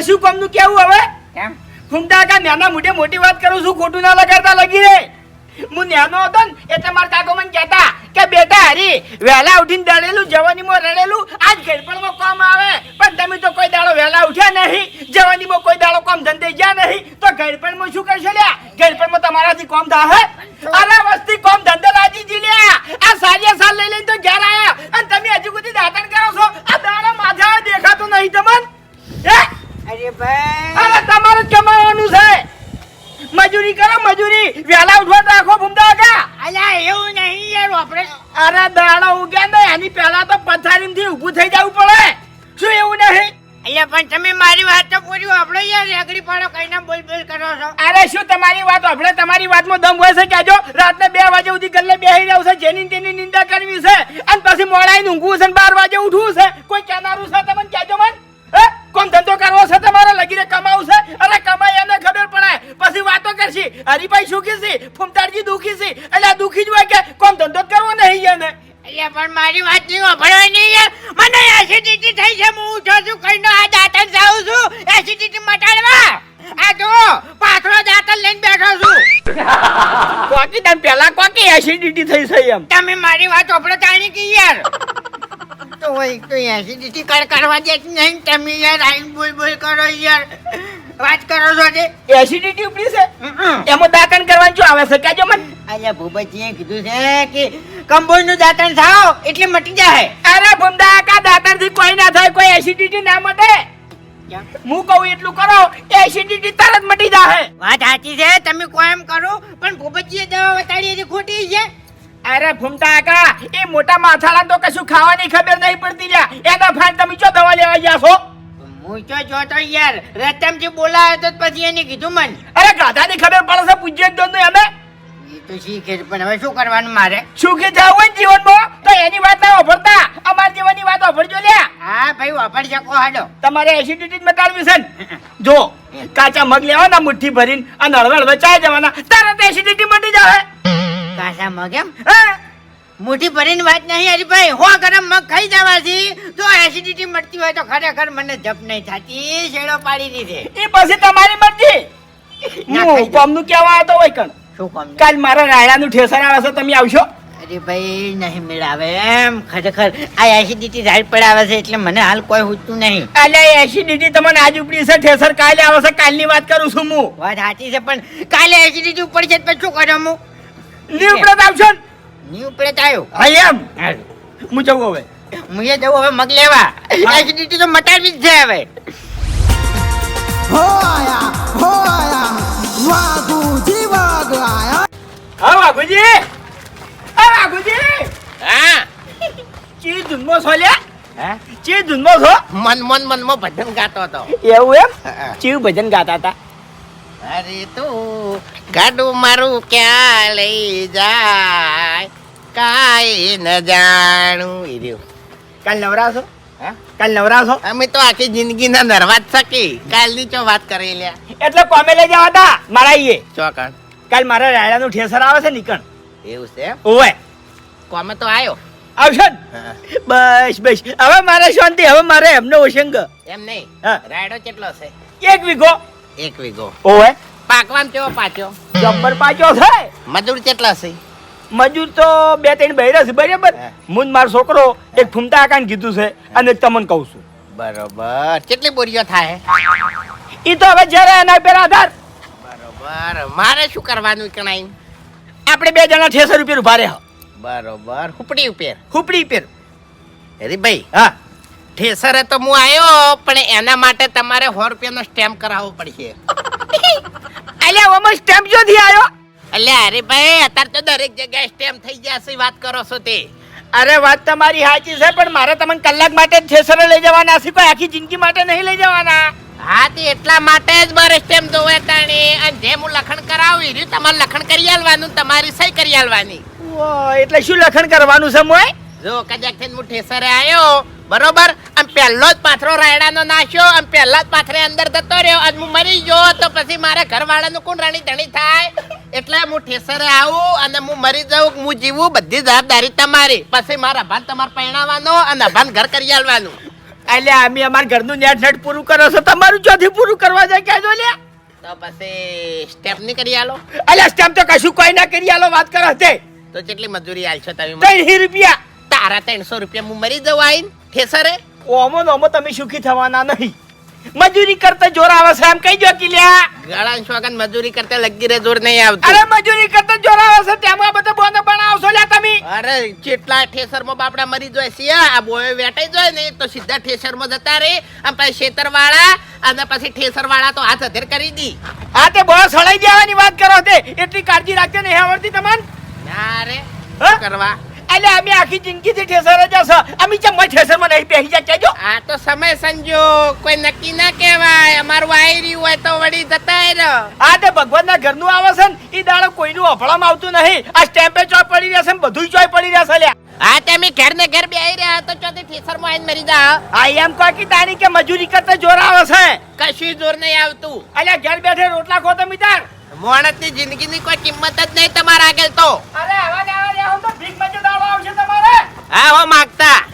મારે શું કામનું કેવું હવે? કેમ? ફૂમતા કાકા નાના મોટે મોટી વાત કરું છું ખોટું ના લગાડતા લગી રે. હું નાનો હતો ને એટલે મારા કાકો મને કહેતા કે બેટા હરી વહેલા ઉઠીને દળેલું જવાનીમાં રડેલું આજ ઘડપણમાં કામ આવે. પણ તમે તો કોઈ દાડો વહેલા ઉઠ્યા નહીં જવાનીમાં કોઈ દાડો કામ ધંધે ગયા નહીં. તો ઘડપણમાં શું કરશો લ્યા? ઘડપણમાં તમારાથી કામ થાય અરે વસ્તી કામ ધંધે લાજી જી લ્યા. આ સારી સાલ લઈ લઈને અરે ભાઈ. અરે તમારે કમાવાનું છે. મજૂરી કરો મજૂરી. વહેલા ઉઠવા તો આખો ભૂમતા કા અલ્યા એવું નહીં યાર આપણે અરે દાડા ઉગ્યા ને એની પહેલા તો પથારીમાંથી ઊભું થઈ જવું પડે. શું એવું નહીં? અલ્યા પણ તમે મારી વાત તો પૂરી આપણે યાર રેગડી પાડો કઈ બોલ બોલ કરો છો. અરે શું તમારી વાત? આપણે તમારી વાતમાં દમ હોય છે કહેજો રાતને બે વાગે સુધી ગલ્લે બેસી રહ્યું છે જેની તેની નિંદા કરવી છે. અને પછી મોડાઈને ઊંઘવું છે ને બાર વાગે ઉઠવું છે. કોઈ કહેનારું છે તમને? કેજો મન હે કોમ ધંધો કરવો છે તમારે લગીને કમાવું છે અરે કમાઈ એને ખબર પડે પછી વાતો કરશી. હરીભાઈ સુખી છે ફૂમતાડજી દુખી છે. એટલે આ દુખી જ હોય કે કોમ ધંધો કરવો નહીં એને એટલે પણ મારી વાત નહીં નહીં યાર મને એસિડિટી થઈ છે હું ઊંચો છું કઈ આ દાંતન જાઉં છું. એસિડિટી મટાડવા. આ જો પાછળ દાંતન લઈને બેઠો છું. કોકી તને પેલા કોકી એસિડિટી થઈ છે એમ. તમે મારી વાત વાપરો તાણી કે યાર. તો હોય તો એસિડિટી કર કરવા દે નહીં તમે યાર આઈ બોલ બોલ કરો યાર. વાત કરો છો જે એસિડિટી ઉપડી છે? એમાં દાતણ કરવાનું શું આવે છે? કહેજો મને. અલ્યા ભૂપતજીએ કીધું છે કે કંબોઈનું દાતણ થાવ એટલે મટી જાય અરે ભૂમડા કા દાતણથી કોઈ ના થાય કોઈ એસિડિટી ના મટે. હું કહું એટલું કરો એસિડિટી તરત મટી જાય વાત સાચી છે તમે કોઈ એમ કરો પણ ભૂપતજીએ દવા બતાડી હતી ખોટી છે. અરે ભૂમતા કાકા એ મોટા માથાળા તો કશું ખાવાની ખબર નહીં પડતી લ્યા. એના ફાન તમે જો દવા લેવા ગયા છો? હું તો જોતો યાર રતમજી બોલાયો તો પછી એને કીધું મને. અરે ગાધાની ખબર પડે છે પૂજ્ય જ દોન અમે એ તો શીખે છે, પણ હવે શું કરવાનું મારે? સુખી થવું હોય ને જીવનમાં? તો એની વાત ના વાપરતા. અમાર જીવનની વાત વાપરજો લે હા ભાઈ વાપરી શકો હાડો તમારે એસિડિટી મટાડવી છે ને? જો કાચા મગ લેવાના મુઠ્ઠી ભરીને અને હળવે હળવે ચા જવાના તરત એસિડિટી મટી જાય કાચા મગ એમ? હા. મુઠ્ઠી ભરીને વાત નહીં હરીભાઈ હો ગરમ મગ ખાઈ જવાથી જો એસિડિટી મળતી હોય તો ખરેખર મને જપ નહીં થતી શેડો પાડી દીધે. એ પછી તમારી મરજી. હું. કોમનું કહેવા આવતો હોય કણ? શું કોમ કાલ મારા રાયડાનું ઠેસર આવે છે તમે આવશો? અરે ભાઈ નહીં મેળાવે એમ. ખરેખર આ એસિડિટી ઝાડ પડાવે છે એટલે મને હાલ કોઈ હોતું નહીં. એટલે એસિડિટી તમને આજ ઉપડી છે ઠેસર કાલે આવે છે કાલની વાત કરું છું હું. વાત સાચી છે પણ કાલે એસિડિટી ઉપર છે તો શું કર્યો હું? લીવ આવશો ને. ની પ્લેટ આવ્યો હા એમ? હું જવું હવે. મુએ જવું હવે મગ લેવા. એસિડિટી તો મટાડવી જ છે હવે. હોયા હોયા વાઘુજી વાઘ આયા. હા વાઘુજી? હા વાઘુજી? હા. ચી ધૂનમાં છો લ્યા? હે? ચી ધૂનમાં છો? મન મન મનમાં ભજન ગાતો હતો. એવું એમ? હા. ચીવ ભજન ગાતા હતા? અરે તું ગાડું મારું ક્યાં લઈ જાય? કાઈ ન જાણું. એ રહ્યું. કાલ નવરાશો હા? કાલ નવરાશો અમે તો આખી જિંદગી ના નરવા જ શકી કાલની ચો વાત કરી લ્યા. એટલે કોમે લઈ જવા હતા? મારા ઈએ. ચોકણ. કાલ મારા રાયડાનું ઠેસર આવે છે નીકળ. એવું છે? ઓવે. કોમે તો આવ્યો આવશે બસ બસ. હવે મારે શાંતિ હવે મારે એમનો ઓશંગ એમ નહીં. હા. રાયડો કેટલો છે? એક વીઘો. એક વીઘો. ઓવે. પાકવામ કેવો પાછો જબ્બર પાછો છે. મજૂર કેટલા છે? મજૂર તો બે ત્રણ બહેરા છે બરાબર. હું. મારો છોકરો એક ફૂમતા આકાને કીધું છે અને તમને કહું છું. બરોબર. કેટલી બોરીઓ થાય? એ તો હવે જ્યારે એના પર આધાર. બરોબર. મારે શું કરવાનું કણાઈ? આપણે બે જણા છેસો રૂપિયા ઊભા રહ્યા. બરોબર. હુપડી ઉપેર. હુપડી ઉપેર. અરે ભાઈ હા. ઠેસરે તો હું આવ્યો પણ એના માટે તમારે સો રૂપિયાનો સ્ટેમ્પ કરાવવો પડશે. અલ્યા ઓમાં સ્ટેમ્પ જોથી આવ્યો એટલે અરે ભાઈ અત્યારે તો દરેક જગ્યાએ સ્ટેમ્પ થઈ જશે વાત કરો છો તે. અરે વાત તમારી સાચી છે પણ મારે તમને કલાક માટે જ ઠેસરે લઈ જવાના છે કોઈ આખી જિંદગી માટે નહીં લઈ જવાના. હા તે એટલા માટે જ મારે સ્ટેમ્પ જોવે તાણી. અને જે હું લખણ કરાવી રહ્યું તમારે લખણ કરી આલવાનું તમારી સહી કરી આલવાની. એટલે શું લખણ કરવાનું છે મોય? જો કદાચ થઈને હું ઠેસરે આવ્યો બરોબર? પહેલો જ પાથરો રાયડાનો નાખ્યો આમ પહેલા જ પાથરે અંદર જતો રહ્યો. અને હું મરી ગયો તો પછી મારે ઘરવાળાનું કોણ રાણી ધણી થાય. એટલે હું ઠેસરે આવું અને હું મરી જાઉં હું જીવું બધી જવાબદારી તમારી. પછી મારા ભાન તમારે પહેણાવાનો અને ભાન ઘર કરી આલવાનું. એટલે અમે અમાર ઘરનું નેટ નેટ પૂરું કરો છો. તમારું ચોથી પૂરું કરવા જાય કહેજો લ્યા? તો પછી સ્ટેપ નહીં કરી આલો. અલ્યા સ્ટેપ તો કશું કોઈ ના કરી આલો વાત કરો તે. તો કેટલી મજૂરી આલશો તમે. મને? ત્રણ રૂપિયા. તારા ત્રણસો રૂપિયા હું મરી જવું આવીને ઠેસરે. ઓમો ને તમે સુખી થવાના નહીં. મજૂરી કરતા જોર આવે છે એમ કહી દો કે લ્યા ગળા શોગન મજૂરી કરતા લગી રે જોર નહીં આવતું. અરે મજૂરી કરતા જોર આવે છે તેમાં બધા બોને બનાવશો લ્યા તમે. અરે કેટલા ઠેસરમાં બાપડા મરી જાય સિયા આ બોય વેટાઈ જાય ને તો સીધા ઠેસરમાં જતા રે અને પછી શેતર વાળા અને પછી ઠેસર વાળા તો હાથ અધેર કરી દી. હા તે બહુ સળાઈ દેવાની વાત કરો તે. એટલી કાળજી રાખજો નહીં આવડતી તમને. ના રે કરવા? એટલે અમે આખી જિંદગીથી ઠેસર જ હશે. અમે ચમ ઠેસરમાં નહીં બેસી જાય કેજો આ તો સમય સંજોગ. કોઈ નક્કી ના કહેવાય. અમારું આઈ રહ્યું હોય તો વળી જતા રહો. આ તે ભગવાનના ઘરનું આવે છે ને એ દાડો કોઈનું અફળામાં આવતું નહીં. આ સ્ટેમ્પે ચોય પડી રહેશે ને બધું ચોય પડી રહેશે લ્યા. હા તમે ઘર ને ઘર બેહી રહ્યા તો ચોથી ઠેસરમાં આઈને મરી જા આ એમ કહો કે તારી કે મજૂરી કરતા જોર આવે છે. કશું જોર નહીં આવતું. અલ્યા ઘર બેઠે રોટલા ખોતો મિત્ર તાર જિંદગીની ની જિંદગી ની કોઈ કિંમત જ નહીં તમારા આગળ તો. અરે આવા આવા હું તો ભીખ આવો માગતા.